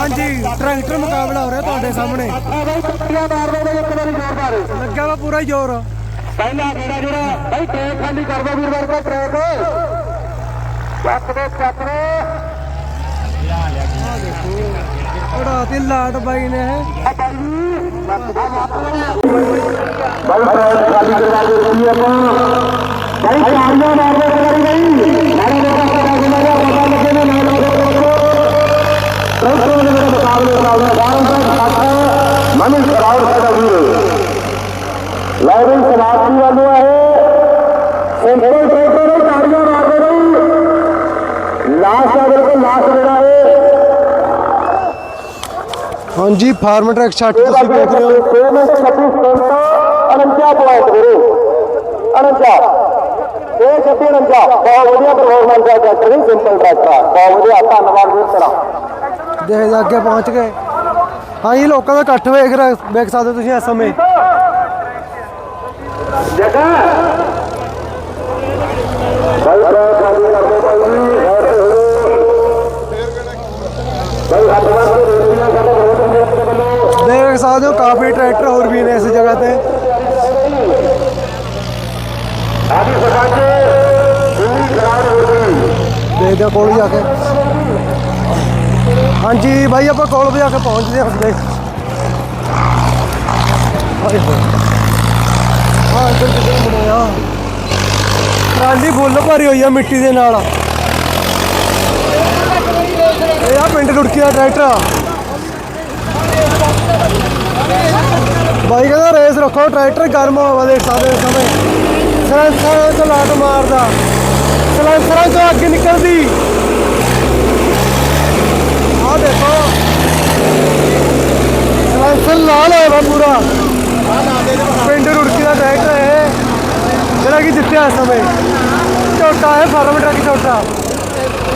ਹਾਂਜੀ ਟਰੈਕਟਰ ਮੁਕਾਬਲਾ ਹੋ ਰਿਹਾ ਤੁਹਾਡੇ ਸਾਹਮਣੇ ਅੱਛਾ ਬਾਈ ਕੁੱਤੀਆਂ ਮਾਰ ਦੋ ਇੱਕ ਵਾਰੀ ਜ਼ੋਰਦਾਰ ਲੱਗਿਆ ਵਾ ਪੂਰਾ ਜ਼ੋਰ ਪਹਿਲਾ ਗੇੜਾ ਜਿਹੜਾ ਬਾਈ ਟਰੈਕ ਖਾਲੀ ਕਰ ਦੋ ਵੀਰ ਵਰਗਾ ਟਰੈਕ ਚੱਕ ਦੇ ਚੱਕ ਦੇ ਉਡਾਤੀ ਲਾਟ ਬਾਈ ਨੇ ਬਾਈ ਟਰੈਕ ਖਾਲੀ ਕਰਵਾ ਦੇ ਰਹੀ ਆਪਾਂ ਬਾਈ ਤਾੜੀਆਂ ਮਾਰ ਦੋ ਇੱਕ ਦਾ ਖਾਤਾ ਮਨੀ ਕਰਾਉਣ ਸਾਡਾ ਵੀਰ ਲਾਇਰਿੰਗ ਸਮਾਪਤੀ ਵਾਲੂ ਹੈ। ਸਿੰਪਲ ਟਰੈਕਟਰ ਨੂੰ ਤਾੜੀਆਂ ਮਾਰਦੇ ਰਹੀ ਲਾਸਟ ਆ ਬਿਲਕੁਲ ਲਾਸਟ ਜਿਹੜਾ ਹੈ ਹਾਂਜੀ ਫਾਰਮ ਟਰੈਕ 60 ਤੁਸੀਂ ਦੇਖ ਰਹੇ ਹੋ 6 ਮਿੰਟ 26 ਸਕਿੰਟ 49 ਪੁਆਇੰਟ ਵੀਰੇ 49 ਇਹ 26 49 ਬਹੁਤ ਵਧੀਆ ਪਰਫਾਰਮੈਂਸ ਹੈ ਟਰੈਕਟਰ ਦੀ। ਸਿੰਪਲ ਟਰੈਕਟਰ ਬਹੁਤ ਵਧੀਆ। ਧੰਨਵਾਦ ਵੀਰ ਤੇਰਾ। ਦੇਖ ਜਾ, ਅੱਗੇ ਪਹੁੰਚ ਗਏ। ਹਾਂਜੀ ਲੋਕਾਂ ਦਾ ਇਕੱਠ ਵੇਖ ਵੇਖ ਸਕਦੇ ਹੋ ਤੁਸੀਂ ਇਸ ਸਮੇਂ। ਜਗਾ ਬਾਈ ਬਾਈ ਕਰਦੇ ਭਾਈ ਜੀ ਤੇ ਹੋਰ ਹੱਥ ਮਾਰ ਕੇ ਰੇਡੀਆਂ ਸਾਡੇ ਬਹੁਤ ਦੇ ਵੱਲੋਂ ਦੇਖ ਸਕਦੇ ਹੋ, ਕਾਫੀ ਟਰੈਕਟਰ ਹੋਰ ਵੀ ਨੇ ਇਸ ਜਗ੍ਹਾ ਤੇ। ਆਦੀ ਸਰਪੰਚ ਦਿੱਲੀ ਗਰਾਊਂਡ ਹੋ ਗਈ ਦੇਖਦੇ ਕੋਲ ਜਾ ਕੇ। ਹਾਂਜੀ ਬਾਈ, ਆਪਾਂ ਕੋਲ ਵਜਾ ਕੇ ਪਹੁੰਚਦੇ ਹਾਂ ਹਸਲੇ ਹਾਏ ਹੋਏ। ਹਾਂ, ਇੱਧਰ ਕਿਤੇ ਮੁੜੇ ਟਰਾਲੀ ਫੁੱਲ ਭਰੀ ਹੋਈ ਆ ਮਿੱਟੀ ਦੇ ਨਾਲ। ਇਹ ਆ ਪਿੰਡ ਰੁੜਕਿਆ ਟਰੈਕਟਰ ਆ। ਬਾਈ ਕਹਿੰਦਾ ਰੇਸ ਰੱਖੋ, ਟਰੈਕਟਰ ਗਰਮ ਹਵਾ ਦੇ ਸਕਦੇ ਸਮੇਂ। ਸਲੈਂਸਰਾਂ ਤੋਂ ਲਾਟ ਮਾਰਦਾ। ਸਲੈਂਸਰਾਂ ਤੋਂ ਅੱਗ ਨਿਕਲਦੀ। ਆ ਦੇਖੋ। ਸਲੈਂਸਰ ਲਾਲ ਹੋਇਆ ਵਾ ਪੂਰਾ। ਪਿੰਡ ਰੁੜਕੀ ਦਾ ਟਰੈਕਟਰ ਹੈ ਜਿਹੜਾ ਕਿ ਜਿੱਤਿਆ ਇਸ ਸਮੇਂ। ਛੋਟਾ ਹੈ, ਫਾਰਮ ਟਰੱਕ ਛੋਟਾ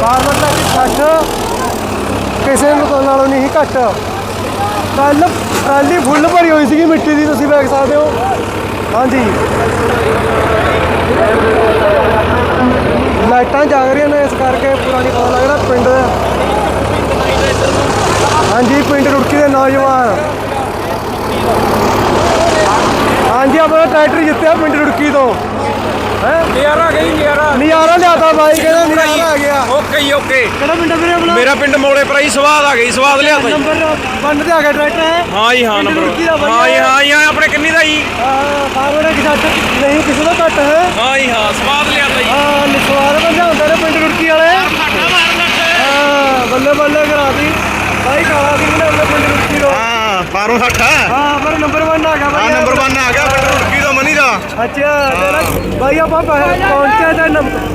ਫਾਰਮ ਟਰੱਕ 60 ਕਿਸੇ ਨੂੰ ਨਾਲੋਂ ਨਹੀਂ ਘੱਟ। ਟਰਾਲ ਟਰਾਲੀ ਫੁੱਲ ਭਰੀ ਹੋਈ ਸੀਗੀ ਮਿੱਟੀ ਦੀ, ਤੁਸੀਂ ਵੇਖ ਸਕਦੇ ਹੋ। ਹਾਂਜੀ। ਲਾਈਟਾਂ ਜਾਗ ਰਹੀਆਂ ਨੇ ਇਸ ਕਰਕੇ ਪੂਰਾ ਨਹੀਂ ਪਤਾ ਲੱਗ ਰਿਹਾ ਪਿੰਡ। ਹਾਂਜੀ ਪਿੰਡ ਰੁੜਕੀ ਦੇ ਨੌਜਵਾਨ। ਹਾਂਜੀ ਆਪਣਾ ਟਰੈਕਟਰ ਜਿੱਤਿਆ ਪਿੰਡ ਰੁੜਕੀ ਤੋਂ। ਹੈ? ਨਜ਼ਾਰਾ ਗਈ ਨਜ਼ਾਰਾ ਨਜ਼ਾਰਾ ਲਿਆਤਾ ਬਾਈ ਕਹਿੰਦਾ ਨਜ਼ਾਰਾ ਆ ਗਿਆ। ਓਕੇ ਹੀ ਓਕੇ। ਕਿਹੜਾ ਪਿੰਡ ਵੀਰੇ ਆਪਣਾ? ਮੇਰਾ ਪਿੰਡ ਮੌਲੇ ਪਰਾਈ ਸਵਾਦ ਆ ਗਈ ਸਵਾਦ ਲਿਆਤਾ ਜੀ ਨੰਬਰ ਬੰਦ ਤੇ ਆ ਗਿਆ ਟਰੈਕਟਰ ਹੈ? ਹਾਂ ਜੀ ਹਾਂ ਨੰਬਰ ਰੁੜਕੀ ਦਾ ਬਾਈ ਹਾਂ ਜੀ ਹੈ। ਜੀ ਹਾਂ, ਆਪਣੇ ਕਿੰਨੀ ਦਾ ਜੀ? ਫਾਰਵਰਡ ਇੱਕ ਸੱਟ ਨਹੀਂ ਕਿਸੇ ਦਾ ਘੱਟ ਹੈ? ਹਾਂ ਜੀ ਹਾਂ ਸਵਾਦ ਲਿਆਤਾ ਜੀ ਹਾਂ ਨਿਸਵਾਰ ਬੰਦਾ ਹੁੰਦੇ ਨੇ ਪਿੰਡ ਰੁੜਕੀ ਵਾਲੇ ਹਾਂ ਬੱਲੇ ਬੱਲੇ ਕਰਾਤੀ ਬਾਈ ਕਾਲਾ ਸਿੰਘ ਨੇ ਆਪਣੇ ਪਿੰਡ ਰੁੜਕੀ ਤੋਂ ਹਾਂ ਪਾਰੋਂ 60 ਹਾਂ। ਪਰ ਨੰਬਰ 1 ਆ ਗਿਆ ਬਾਈ। ਹਾਂ ਨੰਬਰ 1 ਆ ਗਿਆ ਪਿੰਡ ਰੁੜਕੀ ਦਾ ਮਨੀ ਦਾ? ਅੱਛਾ ਬਾਈ ਆਪਾਂ ਪਹ- ਪਹੁੰਚੇ ਤੇ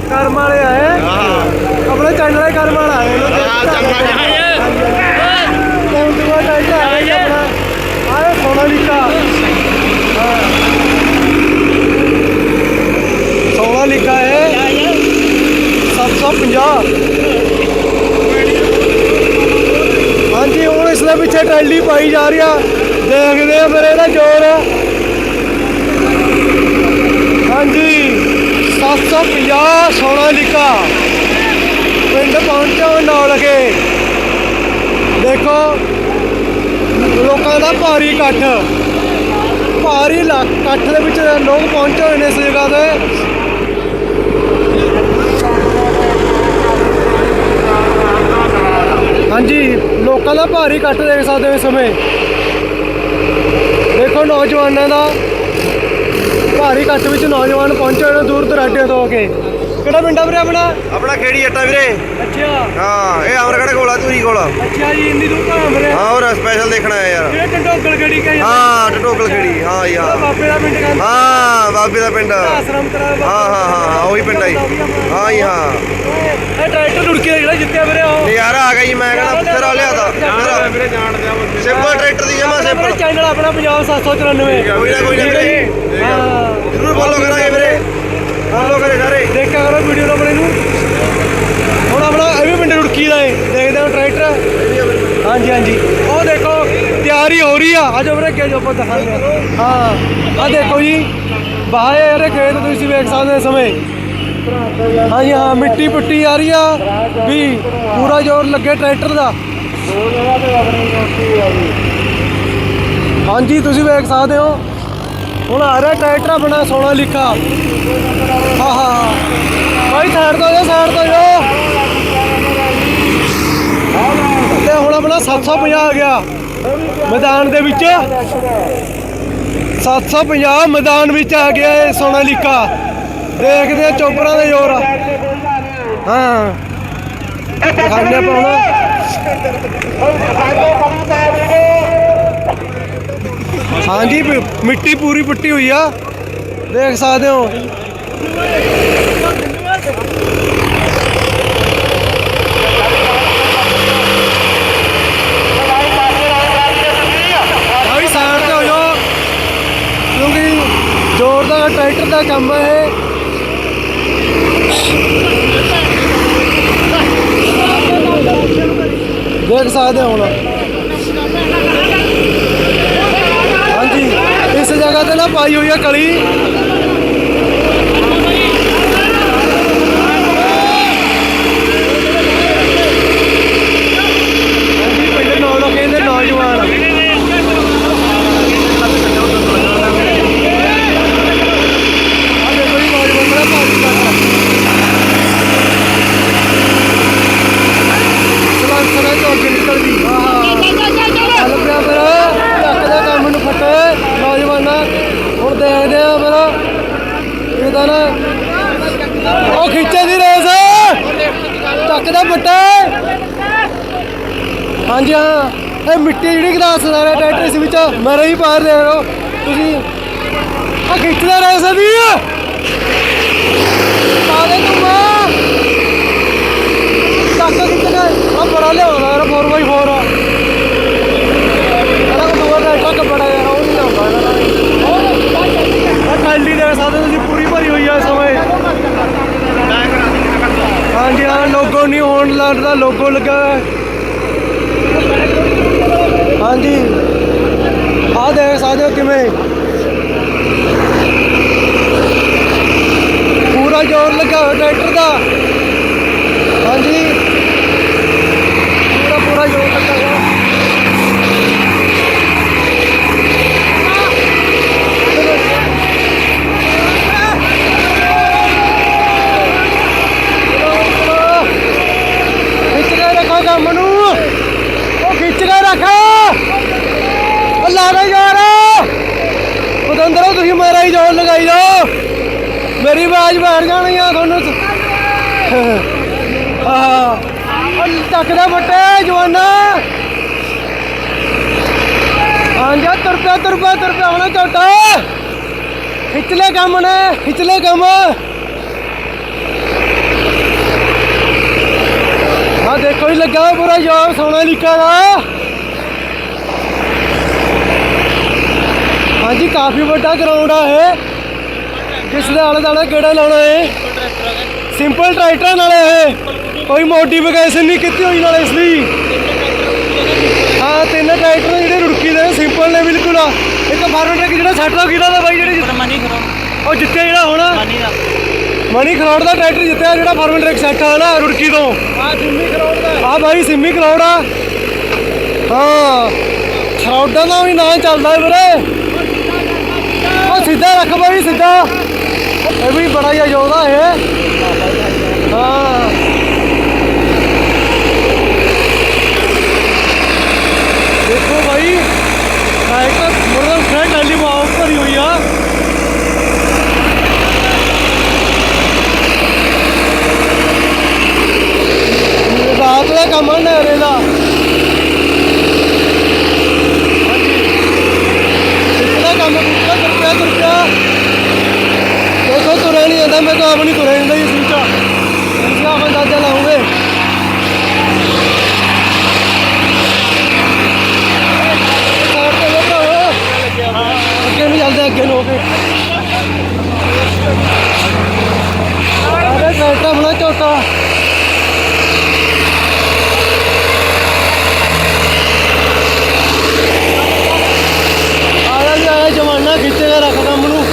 ਕਰਮ ਵਾਲੇ ਆਏ। ਆਪਣੇ ਚੈਨਲ ਦੇ ਕਰਮ ਵਾਲਾ ਆਏ ਹਾਂ, ਚੰਗਾ ਜੀ। ਆਏ। ਆਪਣਾ ਆਏ ਸੋਨਾਲੀਕਾ ਸੋਨਾਲੀਕਾ ਹੈ। 750 ਹਾਂਜੀ ਹੁਣ ਇਸ ਦੇ ਪਿੱਛੇ ਟਰਾਲੀ ਪਾਈ ਜਾ ਰਹੀ ਆ। ਦੇਖਦੇ ਆ ਫਿਰ ਇਹਦਾ ਜ਼ੋਰ। ਹਾਂਜੀ 750 ਸੋਨਾਲੀਕਾ ਪਿੰਡ ਪਹੁੰਚੋ ਨਾਲ ਕੇ ਦੇਖੋ, ਲੋਕਾਂ ਦਾ ਭਾਰੀ ਇਕੱਠ। ਭਾਰੀ ਲਾ- ਇਕੱਠ ਦੇ ਵਿੱਚ ਲੋਕ ਪਹੁੰਚੇ ਹੋਏ ਨੇ ਇਸ ਜਗ੍ਹਾ ਤੇ ਹਾਂਜੀ, ਲੋਕਾਂ ਦਾ ਭਾਰੀ ਇਕੱਠ ਦੇਖ ਸਕਦੇ ਹੋ ਇਸ ਸਮੇਂ। ਦੇਖੋ ਨੌਜਵਾਨਾਂ ਦਾ ਭਾਰੀ ਇਕੱਠ ਵਿੱਚ ਨੌਜਵਾਨ ਪਹੁੰਚੇ ਹੋਏ ਨੇ ਦੂਰ ਦਰਾਡੇ ਤੋਂ ਆ ਕੇ ਕਿਹੜਾ ਪਿੰਡ ਆ ਵੀਰੇ ਆਪਣਾ? ਆਪਣਾ ਖੇੜੀ ਅੱਟਾ ਵੀਰੇ। ਅੱਛਾ। ਹਾਂ ਇਹ ਅਮਰਗੜ ਕੋਲ ਆ ਧੂਰੀ ਕੋਲ ਅੱਛਾ ਜੀ ਇੰਨੀ ਦੂਰ ਤੋਂ ਵੀਰੇ। ਹਾਂ ਹੋਰ ਸਪੈਸ਼ਲ ਦੇਖਣਾ ਹੈ ਯਾਰ। ਜਿਹੜੇ ਟੰਡੋਗਲ ਗੜੀ ਕਹੀ ਹਾਂ ਟਟੋਕਲ ਖੇੜੀ ਹਾਂ। ਹਾਂ ਬਾਬੇ ਦਾ ਪਿੰਡ ਕਹਿੰਦਾ। ਹਾਂ ਬਾਬੇ ਦਾ ਪਿੰਡ। ਹਾਂ ਆਸ਼ਰਮ ਕਰਾ ਹਾਂ ਹਾਂ ਹਾਂ ਉਹੀ ਪਿੰਡ ਆ ਜੀ। ਹਾਂ ਜੀ ਹਾਂ। ਇਹ ਟਰੈਕਟਰ ਲੁੜਕੀ ਜਿਹੜਾ ਜਿੱਤਿਆ ਵੀਰੇ ਉਹ। ਨਜ਼ਾਰਾ ਆ ਗਿਆ ਜੀ ਮੈਂ ਕਹਿੰਦਾ ਤੇਰਾ ਲਿਆਤਾ ਵੀਰੇ ਸਿੰਪਲ ਟਰੈਕਟਰ ਦੀ ਜਮਾ ਸਿੰਪਲ। ਚੈਨਲ ਆਪਣਾ ਪੰਜਾਬ 794 ਕੋਈ ਨਾ ਕੋਈ ਨਾ ਵੀਰੇ। ਹਾਂ। ਜ਼ਰੂਰ ਫੋਲੋ ਕਰਾਂਗੇ ਵੀਰੇ। ਫੋਲੋ ਕਰੇ ਸਾਰੇ। ਦੇਖਿਆ ਕਰੋ ਵੀਡੀਓ ਨੂੰ ਆਪਣੇ ਨੂੰ। ਹੁਣ ਆਪਣਾ ਇਹ ਵੀ ਪਿੰਡ ਰੁੜਕੀ ਦਾ ਏ। ਦੇਖਦੇ ਹਾਂ ਟਰੈਕਟਰ ਹਾਂਜੀ ਹਾਂਜੀ। ਉਹ ਦੇਖੋ, ਤਿਆਰੀ ਹੋ ਰਹੀ ਆ। ਆਜੋ ਵੀਰੇ ਕਿ ਜੋ ਦਿਖਾਉਂਦੇ ਹਾਂ। ਆ ਦੇਖੋ ਜੀ। ਬਾਹਰ ਇਹਦੇ ਖੇਤ ਤੁਸੀਂ ਵੇਖ ਸਕਦੇ ਹੋ ਸਮੇਂ। ਹਾਂਜੀ, ਹਾਂ, ਮਿੱਟੀ ਪੁੱਟੀ ਆ ਰਹੀ ਆ। ਵੀ ਪੂਰਾ ਜ਼ੋਰ ਲੱਗੇ ਟਰੈਕਟਰ ਦਾ। ਹਾਂਜੀ, ਤੁਸੀਂ ਵੇਖ ਸਕਦੇ ਹੋ। ਹੁਣ ਆ ਰਿਹਾ ਟਰੈਕਟਰ ਆਪਣਾ ਸੋਨਾ ਲਿਖਾ ਹਾਂ ਹਾਂ। ਭਾਈ, ਸਾਈਡ ਤੋਂ ਜਾ ਸਾਈਡ ਤੋਂ ਜਾ ਤੇ ਹੁਣ ਆਪਣਾ 750 ਆ ਗਿਆ ਮੈਦਾਨ ਦੇ ਵਿੱਚ। 750 ਮੈਦਾਨ ਵਿੱਚ ਆ ਗਿਆ ਇਹ ਸੋਨਾ ਲਿਖਾ ਦੇਖਦੇ ਆ ਚੋਪਰਾਂ ਦਾ ਜ਼ੋਰ ਹਾਂ। ਦਿਖਾਉਂਦੇ ਪਾਉਣਾ ਹਾਂਜੀ ਮਿੱਟੀ ਪੂਰੀ ਪੁੱਟੀ ਹੋਈ ਆ। ਦੇਖ ਸਕਦੇ ਹੋ। ਭਾਈ ਸਾਈਡ ਤੇ ਟਰੈਕਟਰ ਦਾ ਕੰਮ ਹੈ ਇਹ। ਦੇਖ ਸਕਦੇ ਹੋ ਹੁਣ। ਹਾਂਜੀ, ਇਸ ਜਗ੍ਹਾ ਤੇ ਨਾ ਪਾਈ ਹੋਈ ਹੈ ਕਲੀ ਹਾਂਜੀ ਪਿੰਡ ਨੌ ਲੋਕੇ ਦੇ ਨੌਜਵਾਨ ਆ ਦੇਖੋ ਜੀ ਨੌਜਵਾਨ ਬੜਾ ਭਾਰੀ ਕਰਦਾ ਸਲਾਮ ਸਲਾਮ ਤੋਂ ਅੱਗੇ ਨਿਕਲ ਗਈ ਆਹਾ ਚੱਲ ਪਿਆ ਫਿਰ ਚੱਕ ਦੇ ਕੰਮ ਨੂੰ ਫੱਟੇ ਨੌਜਵਾਨਾਂ ਹੁਣ ਦੇਖਦੇ ਆ ਫਿਰ ਇਹਦਾ ਨਾ ਉਹ ਖਿੱਚੇ ਦੀ ਰੇਸ। ਚੱਕ ਦੇ ਹਾਂਜੀ, ਹਾਂ। ਇਹ ਮਿੱਟੀ ਜਿਹੜੀ ਗਲਾਸ ਦਾ ਰਿਹਾ ਟਰੈਕਟਰ ਇਸ ਵਿੱਚ ਮੇਰੇ ਹੀ ਪਾਰ ਦੇ ਰਹੋ। ਤੁਸੀਂ ਆ ਖਿੱਚਦਾ ਰੇਸ ਦੀ ਪਾ ਦੇ ਤੂੰ ਚੱਕ ਕਿੱਥੇ ਆ ਬੜਾ ਲਿਆਉਂਦਾ ਯਾਰ 4x4 ਇਹਦਾ ਕੋ ਦੂਆ ਦਾ ਟਰੱਕ ਬੜਾ ਯਾਰ ਉਹ ਨਹੀਂ ਲਿਆਉਂਦਾ ਇਹਦਾ ਆ ਟਾਲੀ ਦੇ ਸਾਥ ਤੁਸੀਂ ਪੂਰੀ ਭਰੀ ਹੋਈ ਆ ਇਸ ਸਮੇਂ ਹਾਂਜੀ ਹਾਂ ਲੋਗੋ ਨਹੀਂ ਹੋਣ ਲੋਗੋ ਲੱਗਾ ਹੈ। ਹਾਂਜੀ। ਆ ਦੇਖ ਸਕਦੇ ਹੋ ਕਿਵੇਂ। ਪੂਰਾ ਜ਼ੋਰ ਲੱਗਾ ਹੋਇਆ ਟਰੈਕਟਰ ਦਾ। ਹਾਂਜੀ। ਪੂਰਾ ਪੂਰਾ ਜ਼ੋਰ ਲੱਗਾ ਹੋਇਆ ਖਿੱਚ ਕੇ ਰੱਖੋ ਕੰਮ ਨੂੰ ਉਹ ਖਿੱਚ ਕੇ ਰੱਖ ਉਹ ਲਾ ਦੇ ਯਾਰ ਉਦੰਦਰੋ ਤੁਸੀਂ ਮੇਰਾ ਹੀ ਜੋਰ ਲਗਾਈ ਜਾਓ ਮੇਰੀ ਆਵਾਜ਼ ਬੈਠ ਜਾਣੀ ਆ ਤੁਹਾਨੂੰ ਆਹ ਉਹ ਚੱਕਦਾ ਬੱਟੇ ਜਵਾਨਾ। ਆਂਜਾ ਤੁਰਪਿਆ ਤੁਰਪਿਆ ਤੁਰਪਿਆ, ਹੋਣਾ ਝੋਟਾ। ਖਿੱਚ ਕੰਮ ਨੇ ਖਿੱਚ ਕੰਮ। ਆ ਦੇਖੋ ਹੀ ਲੱਗਾ ਪੂਰਾ ਜੋਰ ਸੋਨਾ ਲਿਖਾ ਦਾ। ਹਾਂਜੀ, ਕਾਫੀ ਵੱਡਾ ਗਰਾਊਂਡ ਆ ਇਹ। ਜਿਸ ਦੇ ਆਲੇ ਦੁਆਲੇ ਕਿਹੜਾ ਲਾਉਣਾ ਹੈ ਸਿੰਪਲ ਟਰੈਕਟਰ ਨਾਲੇ ਇਹ। ਕੋਈ ਮੋਟੀਫਿਕੇਸ਼ਨ ਨਹੀਂ ਕੀਤੀ ਹੋਈ ਨਾਲੇ ਇਸ ਦੀ ਹਾਂ ਤਿੰਨ ਟਰੈਕਟਰ ਨੇ ਜਿਹੜੇ ਰੁੜਕੀ ਦੇ ਸਿੰਪਲ ਨੇ ਬਿਲਕੁਲ ਇੱਕ ਫਾਰਮ ਟਰੈਕ ਜਿਹੜਾ ਸੱਟ ਦਾ ਕਿਹੜਾ ਦਾ ਬਾਈ ਜਿਹੜੇ ਮਨੀ ਕਰੋ ਉਹ ਜਿੱਤੇ ਜਿਹੜਾ ਹੋਣਾ। ਮਨੀ ਦਾ। ਮਣੀ ਖਰੋੜ ਦਾ ਟਰੈਕਟਰ ਜਿੱਤਿਆ ਜਿਹੜਾ ਫਾਰਮ ਟਰੈਕ ਸੈੱਟ ਆ ਨਾ ਰੁੜਕੀ ਤੋਂ। ਆ ਸਿੰਮੀ ਕਰੋੜ ਦਾ। ਆ ਭਾਈ ਸਿੰਮੀ ਕਰੋੜ ਆ। ਹਾਂ ਖਰੋੜਾਂ ਦਾ ਵੀ ਨਾਂ ਚੱਲਦਾ ਵੀਰੇ। ਉਹ ਸਿੱਧਾ ਰੱਖ ਭਾਈ ਸਿੱਧਾ। ਇਹ ਵੀ ਬੜਾ ਹੀ ਅਜੋਦਾ ਇਹ। ਹਾਂ ਦੇਖੋ ਭਾਈ ਟਰੈਕਟਰ ਮੁਰਗਾ ਫਰੈਂਡ ਟਾਲੀ ਵਾਹ ਭਰੀ ਹੋਈ ਆ ਰਾਤ ਦਾ ਕੰਮ ਆ ਨਹਿਰੇ ਦਾ। ਕਿਹੜਾ ਕੰਮ ਕੀਤਾ ਕਰਪਿਆ ਕਰਪਿਆ ਦੇਖੋ, ਤੁਰਿਆ ਨਹੀਂ ਜਾਂਦਾ, ਮੈਂ ਤਾਂ ਆਪ ਨਹੀਂ ਤੁਰਿਆ ਜਾਂਦਾ ਇਸ ਵਿੱਚ। ਇਸ ਦਾ ਅੰਦਾਜ਼ਾ ਲਾਉਂਗੇ। ਅੱਗੇ ਨੂੰ ਚੱਲਦੇ, ਅੱਗੇ ਨੂੰ ਹੋ ਅਰੇ ਟਰੈਕਟਰ ਬਣਾ ਝੋਟਾ ਆਇਆ ਜੀ ਆਇਆ ਜਮਾਨਾ ਖਿੱਚੇਗਾ ਰੱਖ ਕੰਮ ਨੂੰ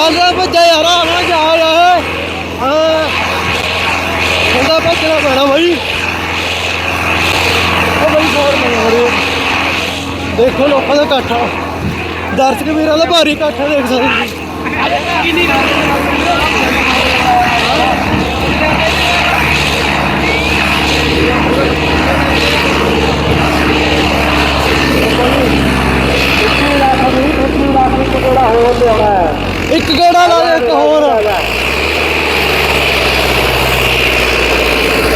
ਚੱਲਦਾ ਭੱਜਾ ਯਾਰ ਆਣਾ ਜਾ ਯਾਰ ਹਾਂ ਕਹਿੰਦਾ ਭੱਜਣਾ ਪੈਣਾ ਬਾਈ ਉਹ ਬਾਈ ਫੋਰ ਨਹੀਂ ਹੋ ਰਿਹਾ ਦੇਖੋ ਲੋਕਾਂ ਦਾ ਇਕੱਠ। ਦਰਸ਼ਕ ਵੀਰਾਂ ਦਾ ਭਾਰੀ ਇਕੱਠ ਦੇਖ ਸਕਦੇ ਇੱਕ ਗੇੜਾ ਲਾ ਦੇ ਇੱਕ ਹੋਰ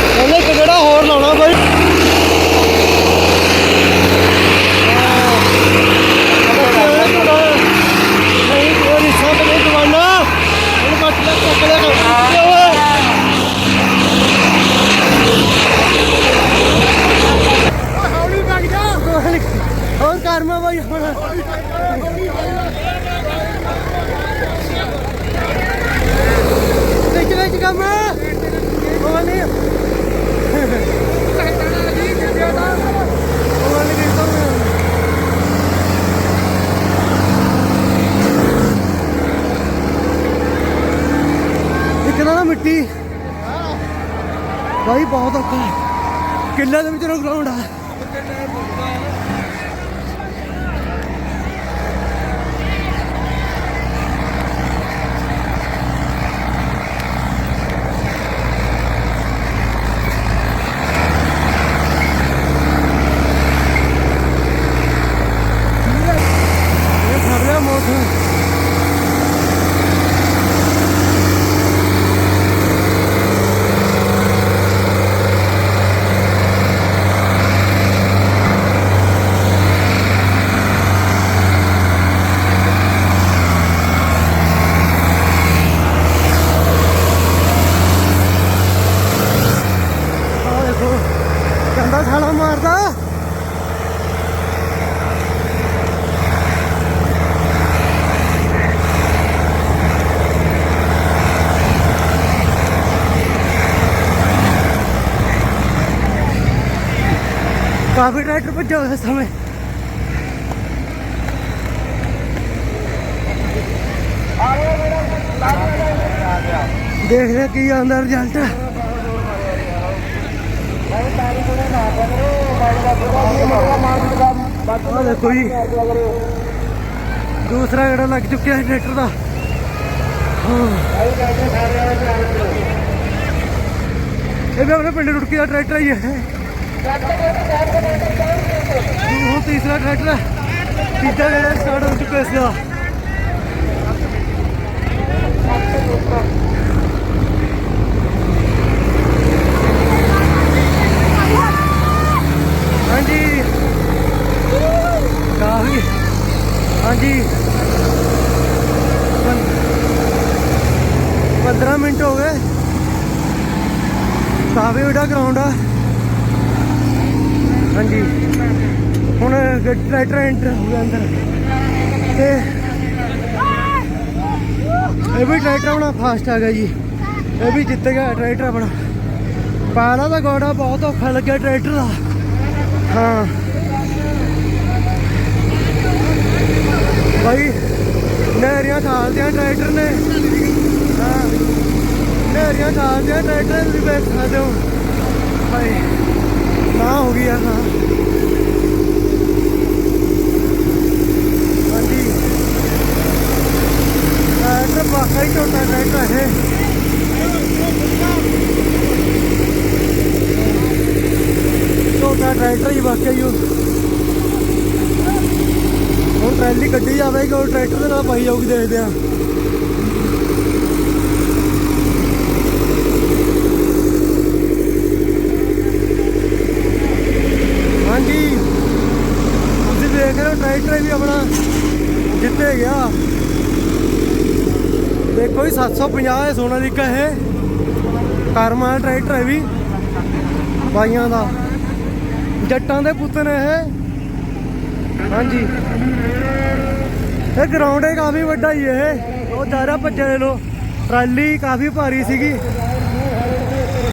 ਕਹਿੰਦੇ ਇੱਕ ਗੇੜਾ ਹੋਰ ਲਾਉਣਾ ਬਾਈ ਨਹੀਂ ਕੋਈ ਰਿਸ਼ਾ ਤੇ ਨਹੀਂ ਦਵਾਨਾ ਉਹਨੂੰ ਕੱਟ ਲੈ ਕੱਟ ਲੈ ਕੱਟ ਲੈ ਹੌਲੀ ਵਗ ਜਾ ਹੋਰ ਕਰਮਾ ਬਾਈ ਹੁਣ ਵਿੱਚ ਵਿੱਚ ਕੰਮ ਉਹ ਨਹੀਂ ਉਹ ਨਹੀਂ ਕੀਤਾ ਇੱਕ ਨਾ ਨਾ ਮਿੱਟੀ ਭਾਈ ਬਹੁਤ ਔਖਾ ਦੇ ਵਿੱਚ ਗਰਾਊਂਡ ਆ ਇਹ ਫੜ ਲਿਆ ਮੋਟਰ ਆਹ ਦੇਖੋ ਕੰਦਾ ਛਾਲਾ ਮਾਰਦਾ ਕਾਫੀ ਟਰੈਕਟਰ ਭੱਜਾ ਹੋਇਆ ਸਮੇਂ ਦੇਖਦੇ ਕੀ ਆਉਂਦਾ ਰਿਜ਼ਲਟ ਦੇਖੋ ਜੀ। ਦੂਸਰਾ ਗੇੜਾ ਲੱਗ ਚੁੱਕਿਆ ਹੈ ਟਰੈਕਟਰ ਦਾ। ਇਹ ਵੀ ਆਪਣੇ ਪਿੰਡ ਰੁੜਕੀ ਦਾ ਟਰੈਕਟਰ ਹੀ ਹੈ। ਹੁਣ ਤੀਸਰਾ ਟਰੈਕਟਰ ਹੈ। ਤੀਜਾ ਗੇੜਾ ਸਟਾਰਟ ਹੋ ਚੁੱਕਾ ਇਸ ਦਾ ਹਾਂਜੀ। ਕਾਫੀ। ਹਾਂਜੀ। 15 ਮਿੰਟ ਹੋ ਗਏ। ਕਾਫੀ ਵੱਡਾ ਗਰਾਊਂਡ ਆ। ਹਾਂਜੀ। ਹੁਣ ਟਰੈਕਟਰ ਐਂਟਰ ਹੋ ਗਿਆ ਅੰਦਰ। ਤੇ ਇਹ ਵੀ ਟਰੈਕਟਰ ਆਪਣਾ ਫਾਸਟ ਆ ਗਿਆ ਜੀ। ਇਹ ਵੀ ਜਿੱਤ ਗਿਆ ਟਰੈਕਟਰ ਆਪਣਾ। ਪਾਲਾ ਦਾ ਗੋੜਾ ਬਹੁਤ ਔਖਾ ਲੱਗਿਆ ਟਰੈਕਟਰ ਦਾ। ਹਾਂ। ਭਾਈ ਨਹਿਰੀਆਂ ਠਾਲਦਿਆਂ ਟਰੈਕਟਰ ਨੇ। ਹਾਂ। ਨਹਿਰੀਆਂ ਠਾਲਦਿਆਂ ਟਰੈਕਟਰ ਵੀ ਵੇਖ ਸਕਦੇ ਹੋ। ਭਾਈ ਨਾ ਹੋ ਗਈ ਆ, ਹਾਂ। ਹਾਂਜੀ। ਟਰੈਕਟਰ ਵਾਕਈ ਛੋਟਾ ਟਰੈਕਟਰ ਹੈ ਛੋਟਾ ਟਰੈਕਟਰ ਹੀ ਵਾਕਈ ਉਹ ਹੁਣ। ਟਰੈਲੀ ਕੱਢੀ ਜਾਵੇਗੀ ਉਹ ਟਰੈਕਟਰ ਦੇ ਨਾਲ ਪਾਈ ਜਾਊਗੀ ਦੇਖਦੇ ਆ ਹਾਂਜੀ ਤੁਸੀਂ ਦੇਖ ਰਹੇ ਹੋ ਟਰੈਕਟਰ ਵੀ ਆਪਣਾ ਜਿੱਤੇ ਗਿਆ। ਦੇਖੋ ਜੀ 750 ਹੈ ਸੋਨਾਲੀਕਾ ਇਹ ਕਰਮਾ ਟਰੈਕਟਰ ਹੈ ਵੀ। ਬਾਈਆਂ ਦਾ। ਜੱਟਾਂ ਦੇ ਪੁੱਤ ਨੇ ਇਹ। ਹਾਂਜੀ। ਇਹ ਗਰਾਊਂਡ ਹੈ ਕਾਫੀ ਵੱਡਾ ਹੀ ਇਹ। ਉਹ ਦਾਰਾ ਭੱਜੇ ਦੇ ਲੋ। ਟਰਾਲੀ ਕਾਫੀ ਭਾਰੀ ਸੀਗੀ।